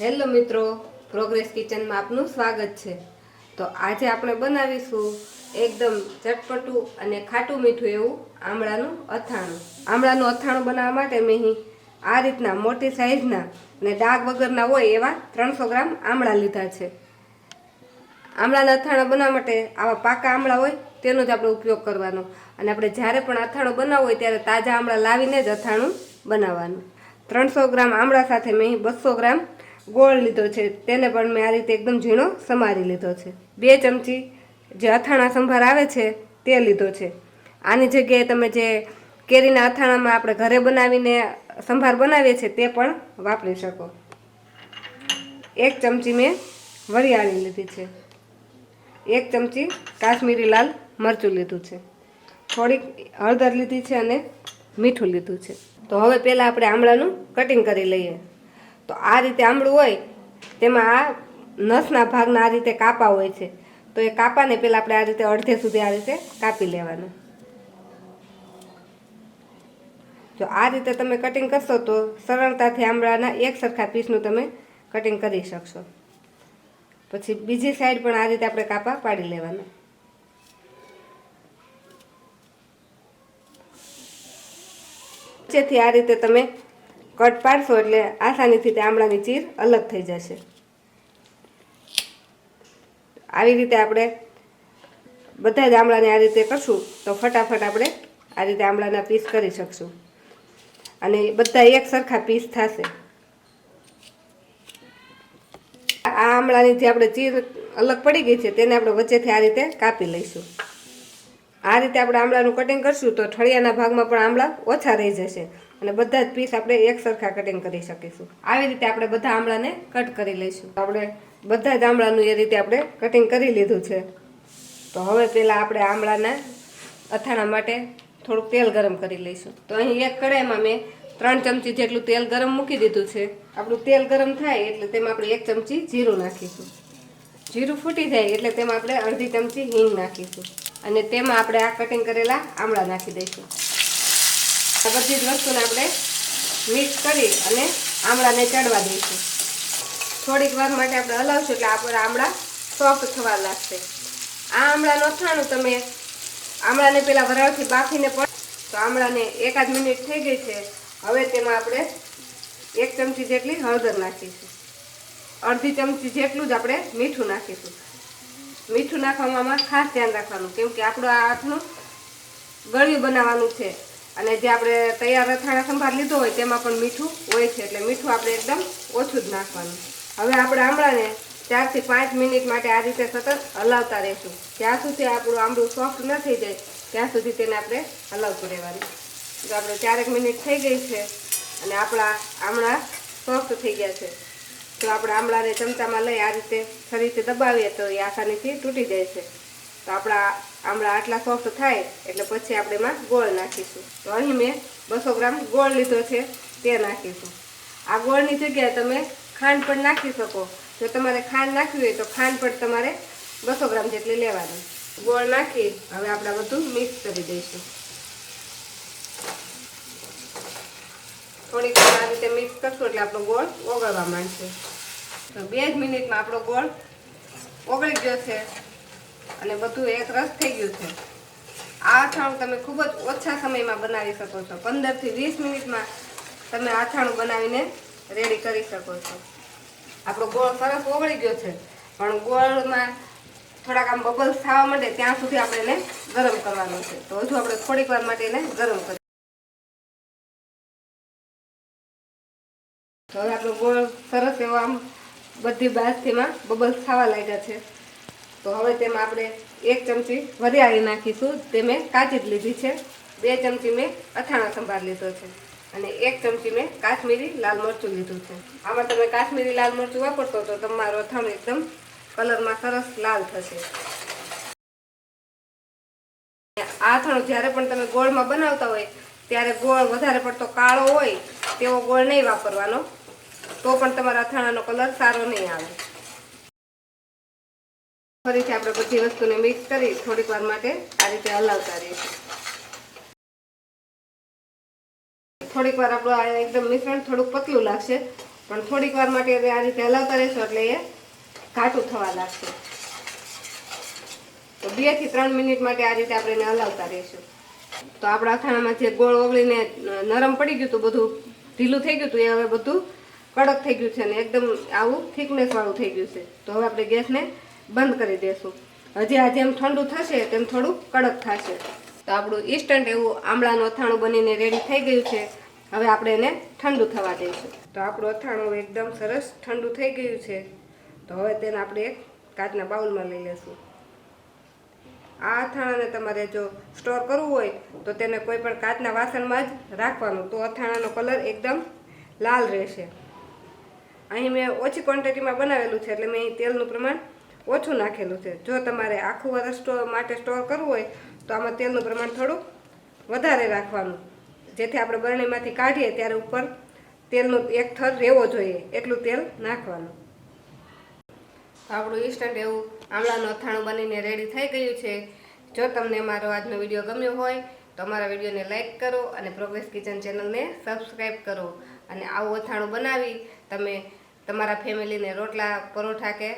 Hello મિત્રો progress કિચનમાં આપનું સ્વાગત છે. તો આજે આપણે બનાવીશું એકદમ ચટપટું અને ખાટું મીઠું એવું આમળાનું અથાણું. આમળાનું અથાણું બનાવવા માટે મેં આ રીતના મોટી સાઈઝના અને ડાઘ વગરના હોય એવા ત્રણસો ગ્રામ આમળા લીધા છે. આમળાના અથાણા બનાવવા માટે આવા પાકા આમળા હોય તેનો જ આપણે ઉપયોગ કરવાનો. અને આપણે જ્યારે પણ અથાણું બનાવવું હોય ત્યારે તાજા આમળા લાવીને જ અથાણું બનાવવાનું. ત્રણસો ગ્રામ આમળા સાથે મેં બસો ગ્રામ ગોળ લીધો છે. તેને પણ મેં આ રીતે એકદમ ઝીણો સમારી લીધો છે. બે ચમચી જે અથાણા સંભાર આવે છે, તે લીધો છે. આની જગ્યાએ તમે જે કેરીના અથાણામાં આપણે ઘરે બનાવીને સંભાર બનાવીએ છીએ, તે પણ વાપરી શકો. એક ચમચી મેં વરિયાળી લીધી છે. એક ચમચી કાશ્મીરી લાલ મરચું લીધું છે. થોડીક હળદર લીધી છે અને મીઠું લીધું છે. તો હવે પહેલાં આપણે આમળાનું કટિંગ કરી લઈએ. તો આ રીતે આમળું હોય, તેમાં આ નસના ભાગના આ રીતે કાપા હોય છે. તો એ કાપાને પહેલાં આપણે આ રીતે અડધે સુધી આ રીતે કાપી લેવાનું. જો આ રીતે તમે કટિંગ કરશો તો સરળતાથી આમળાના એક સરખા પીસનું તમે કટિંગ કરી શકશો. પછી બીજી સાઈડ પણ આ રીતે આપણે કાપા પાડી લેવાના. વચ્ચેથી આ રીતે તમે કટ પાડશો એટલે આસાનીથી તે આમળાની ચીર અલગ થઈ જશે. આવી રીતે આપણે બધા જ આમળાને આ રીતે કરશું તો ફટાફટ આપણે આ રીતે આમળાના પીસ કરી શકશું. અને બધા એક સરખા પીસ થશે. આ આમળાની જે આપણે ચીર અલગ પડી ગઈ છે તેને આપણે વચ્ચેથી આ રીતે કાપી લઈશું. આ રીતે આપણે આમળાનું કટિંગ કરશું તો ઠળિયાના ભાગમાં પણ આમળા ઓછા રહી જશે. અને બધા જ પીસ આપણે એક સરખા કટિંગ કરી શકીશું. આવી રીતે આપણે બધા આમળાને કટ કરી લઈશું. આપણે બધા જ આમળાનું એ રીતે આપણે કટિંગ કરી લીધું છે. તો હવે પહેલાં આપણે આમળાના અથાણા માટે થોડુંક તેલ ગરમ કરી લઈશું. તો અહીં એક કડાઈમાં મેં ત્રણ ચમચી જેટલું તેલ ગરમ મૂકી દીધું છે. આપણું તેલ ગરમ થાય એટલે તેમાં આપણે એક ચમચી જીરું નાખીશું. જીરું ફૂટી જાય એટલે તેમાં આપણે અડધી ચમચી હિંગ નાખીશું. અને તેમાં આપણે આ કટિંગ કરેલા આમળા નાખી દઈશું. આ બધી જ વસ્તુને આપણે મિક્સ કરી અને આમળાને ચડવા દઈશું. થોડીક વાર માટે આપણે હલાવશું એટલે આપણા આમળા સોફ્ટ થવા લાગશે. આ આમળાનો થાણું તમે આમળાને પેલા વરાળથી બાફીને પણ તો આમળાને એકાદ મિનિટ થઈ ગઈ છે. હવે તેમાં આપણે એક ચમચી જેટલી હળદર નાખીશું. અડધી ચમચી જેટલું જ આપણે મીઠું નાખીશું. મીઠું નાખવામાં ખાસ ધ્યાન રાખવાનું, કેમ કે આપણું આ હાથનું ગળ્યું બનાવવાનું છે. અને જે આપણે તૈયાર અથાણા સંભાર લીધો હોય તેમાં પણ મીઠું હોય છે એટલે મીઠું આપણે એકદમ ઓછું જ નાખવાનું. હવે આપણે આમળાને ચારથી પાંચ મિનિટ માટે આ રીતે સતત હલાવતા રહીશું. જ્યાં સુધી આપણું આમળું સોફ્ટ ન થઈ જાય, ત્યાં સુધી તેને આપણે હલાવતું રહેવાનું. તો આપણે ચારેક મિનિટ થઈ ગઈ છે અને આપણા આમળા સોફ્ટ થઈ ગયા છે તો આપણે આમળાને ચમચામાં લઈ આ રીતે ફરીથી દબાવીએ તો એ આસાનીથી તૂટી જાય છે. તો આપણા આમળા આટલા સોફ્ટ થાય, એટલે પછી આપણે એમાં ગોળ નાખીશું. તો અહીં મેં બસો ગ્રામ ગોળ લીધો છે, તે નાખીશું. આ ગોળની જગ્યાએ તમે ખાંડ પણ નાખી શકો. જો તમારે ખાંડ નાખવી હોય તો ખાંડ પણ તમારે બસો ગ્રામ જેટલી લેવાની. ગોળ નાખી હવે આપણે બધું મિક્સ કરી દઈશું. થોડીક આ રીતે મિક્સ કરશું એટલે આપણો ગોળ ઓગળવા માંડશે. તો બે જ મિનિટમાં આપણો ગોળ ઓગળી ગયો છે. અને બધું એક રસ થઈ ગયું છે. આ અથાણું તમે ખૂબ જ ઓછા સમયમાં બનાવી શકો છો. પંદરથી વીસ મિનિટમાં તમે અથાણું બનાવીને રેડી કરી શકો છો. આપણો ગોળ સરસ ઓગળી ગયો છે. પણ ગોળમાં થોડાક આમ બબલ્સ થવા માંડે ત્યાં સુધી આપણે એને ગરમ કરવાનું છે. તો હજુ આપણે થોડીક વાર માટે એને ગરમ કરીએ તો હવે આપણો ગોળ સરસ એવો આમ બધી બાસ્તીમાં બબલ્સ થવા લાગ્યા છે. તો હવે તેમાં આપણે એક ચમચી વરિયાળી નાખીશું. તે મેં કાચી જ લીધી છે. બે ચમચી મેં અથાણા સંભાર લીધો છે અને એક ચમચી મેં કાશ્મીરી લાલ મરચું લીધું છે. આમાં તમે કાશ્મીરી લાલ મરચું વાપરશો તો તમારું અથાણું એકદમ કલરમાં સરસ લાલ થશે. આ અથાણું જ્યારે પણ તમે ગોળમાં બનાવતા હોય, ત્યારે ગોળ વધારે પડતો કાળો હોય તેવો ગોળ નહીં વાપરવાનો. તો પણ તમારા અથાણાનો કલર સારો નહીં આવે. ફરીથી આપણે બધી વસ્તુને મિક્સ કરી થોડીક વાર માટે આ રીતે હલાવતા રહીશું. થોડીક વાર આપણું આ એકદમ મિશ્રણ થોડુંક પતલું લાગશે, પણ થોડીક વાર માટે આ રીતે હલાવતા રહેશો એટલે એ ઘાટું થવા લાગશે. તો બેથી ત્રણ મિનિટ માટે આ રીતે આપણે એને હલાવતા રહીશું. તો આપણા અથાણામાં જે ગોળ ઓગળીને નરમ પડી ગયું હતું, બધું ઢીલું થઈ ગયું હતું, એ હવે બધું કડક થઈ ગયું છે ને એકદમ આવું થિકનેસ વાળું થઈ ગયું છે. તો હવે આપણે ગેસને બંધ કરી દેશું. હજી આ જેમ ઠંડુ થશે તેમ થોડું કડક થશે. તો આપણું ઇન્સ્ટન્ટ એવું આમળાનું અથાણું બનીને રેડી થઈ ગયું છે. હવે આપણે એને ઠંડુ થવા દઈશું. તો આપણું અથાણું એકદમ સરસ ઠંડુ થઈ ગયું છે. તો હવે તેને આપણે એક કાચના બાઉલમાં લઈ લેશું. આ અથાણાને તમારે જો સ્ટોર કરવું હોય, તો તેને કોઈ પણ કાચના વાસણમાં જ રાખવાનું. તો અથાણાનો કલર એકદમ લાલ રહેશે. અહીં મેં ઓછી ક્વોન્ટિટીમાં બનાવેલું છે, એટલે મેં અહીં તેલનું પ્રમાણ ઓછું નાખેલું છે. જો તમારે આખું વર્ષ સ્ટોર માટે સ્ટોર કરવું હોય, તો આમાં તેલનું પ્રમાણ થોડુંક વધારે રાખવાનું. જેથી આપણે બરણીમાંથી કાઢીએ ત્યારે ઉપર તેલનું એક થર રહેવો જોઈએ, એટલું તેલ નાખવાનું. આપણું ઇન્સ્ટન્ટ એવું આમળાનું અથાણું બનીને રેડી થઈ ગયું છે. જો તમને મારો આજનો વીડિયો ગમ્યો હોય, તો અમારા વિડીયોને લાઇક કરો અને પ્રોગ્રેસ કિચન ચેનલને સબસ્ક્રાઈબ કરો. અને આવું અથાણું બનાવી તમે તમારા ફેમિલીને રોટલા, પરોઠા કે